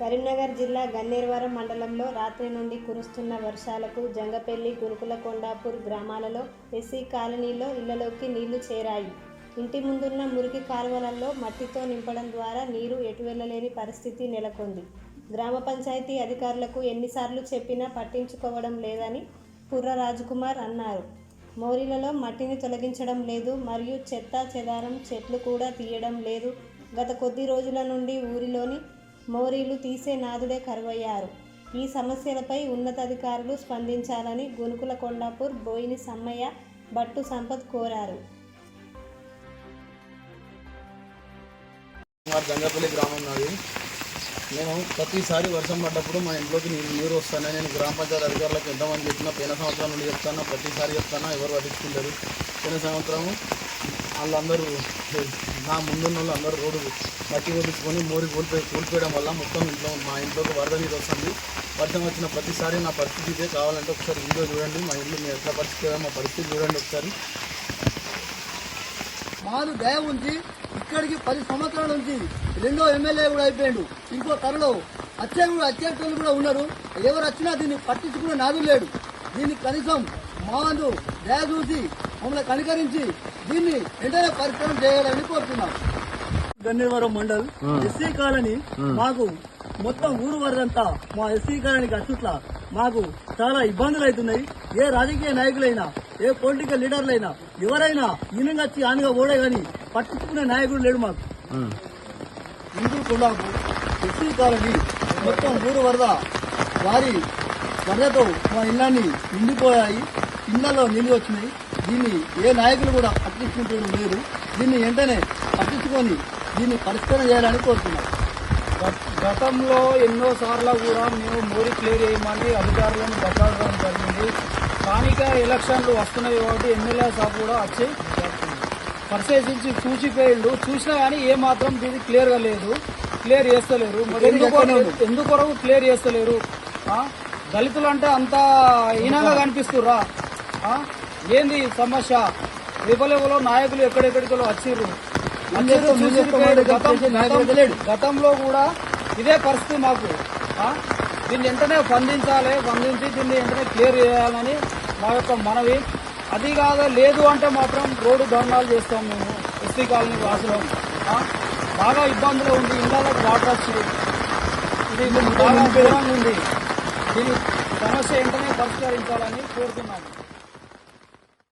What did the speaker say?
కరీంనగర్ జిల్లా గన్నేరువరం మండలంలో రాత్రి నుండి కురుస్తున్న వర్షాలకు జంగపెల్లి గురుకుల కొండాపూర్ గ్రామాలలో ఎస్సీ కాలనీలో ఇళ్ళలోకి నీళ్ళు చేరాయి. ఇంటి ముందున్న మురికి కాలువలలో మట్టితో నింపడం ద్వారా నీరు ఎటు వెళ్ళలేని పరిస్థితి నెలకొంది. గ్రామ పంచాయతీ అధికారులకు ఎన్నిసార్లు చెప్పినా పట్టించుకోవడం లేదని పుర్ర రాజకుమార్ అన్నారు. మోరీలలో మట్టిని తొలగించడం లేదు మరియు చెత్త చెదారం చెట్లు కూడా తీయడం లేదు. గత కొద్ది రోజుల నుండి ఊరిలోని మోరీలు తీసే నాదుడే కరువయ్యారు. ఈ సమస్యలపై ఉన్నతాధికారులు స్పందించాలని గునుకుల కొండాపూర్ బోయిని సమ్మయ్య బట్టు సంపత్ కోరారు. గంగపల్లి గ్రామం నాది. నేను ప్రతిసారి వర్షం పడ్డప్పుడు మా ఇంట్లోకి నీరు నీరు వస్తాను నేను గ్రామ పంచాయతీ అధికారులకు ఎంతమంది చెప్పినా పోయిన సంవత్సరం నుండి చెప్తాను ప్రతిసారి చెప్తాను ఎవరు పట్టించుకుంటారు? పోయిన సంవత్సరం వాళ్ళందరూ నా ముందున్న వాళ్ళు అందరూ రోడ్డు మట్టి కొట్టించుకొని మోరి కూలిపోయి కోల్పోయడం వల్ల మొత్తం ఇంట్లో మా ఇంట్లోకి వరద నీరు వస్తుంది. వర్షం వచ్చిన ప్రతిసారి నా పరిస్థితి ఇదే. కావాలంటే ఒకసారి ఇంట్లో చూడండి. మా ఇల్లు మీ ఎట్లా పరిస్థితి మా పరిస్థితి చూడండి ఒకసారి. మాది దయ ఉంచి ఇక్కడికి పది సంవత్సరాల నుంచి రెండో ఎమ్మెల్యే కూడా అయిపోయాడు. ఇంకో తరలో వచ్చే కూడా కూడా ఉన్నారు. ఎవరు వచ్చినా దీన్ని పట్టించుకునే నాదు లేడు. దీన్ని కనీసం మాను దయ చూసి మమ్మల్ని కనికరించి దీన్ని వెంటనే పరిష్కారం చేయాలని కోరుతున్నాం. గన్నేవరం మండల్ ఎస్సీ కాలనీ మాకు మొత్తం ఊరు వరదంతా మా ఎస్సీ కాలనీకి అచ్చుట్ల మాకు చాలా ఇబ్బందులు అవుతున్నాయి. ఏ రాజకీయ నాయకులైనా ఏ పొలిటికల్ లీడర్లైనా ఎవరైనా ఈయనగా వచ్చి ఆనగా ఓడే గాని పట్టించుకునే నాయకుడు లేడు మాకు. హిందూ కొండాపు ఎస్సీ కాలనీ మొత్తం ఊరు వరద వారి వరదతో మా ఇళ్ళని నిండిపోయాయి. ఇళ్ళలో నీళ్ళు వచ్చినాయి. దీన్ని ఏ నాయకులు కూడా పట్టించుకుంటూ లేరు దీన్ని వెంటనే పట్టించుకొని దీన్ని పరిష్కారం చేయాలని కోరుతున్నాం. గత- గతంలో ఎన్నో సార్లు కూడా మేము మోరీ క్లియర్ చేయమని అధికారులను బట్లాడడం జరిగింది. స్థానిక ఎలక్షన్లు వస్తున్నాయి కాబట్టి ఎమ్మెల్యే సాబ్ కూడా వచ్చి పరిశీలించి చూసిపోయిండు చూసినా కానీ ఏ మాత్రం ఇది క్లియర్గా లేదు. క్లియర్ చేస్తలేరు. మరి ఎందుకు ఎందుకొరకు క్లియర్ చేస్తలేరు? దళితులు అంటే అంత హీనంగా కనిపిస్తుర్రా? ఆ? ఏంది సమస్య రేపలేవలో నాయకులు ఎక్కడెక్కడికో వచ్చిర్రు. గతంలో కూడా ఇదే పరిస్థితి మాకు? దీన్ని వెంటనే స్పందించాలి స్పందించి దీన్ని వెంటనే క్లియర్ చేయాలని మా యొక్క మనవి. అది కాదు లేదు అంటే మాత్రం రోడ్డు ధర్నాలు చేస్తాం మేము. ఎస్పీ కాలనీ వాసులం? బాగా ఇబ్బందులు ఉంది. ఇళ్ళకి వాటర్ వచ్చి ఇది బాగా ఉంది. దీని సమస్య వెంటనే పరిష్కరించాలని కోరుతున్నాము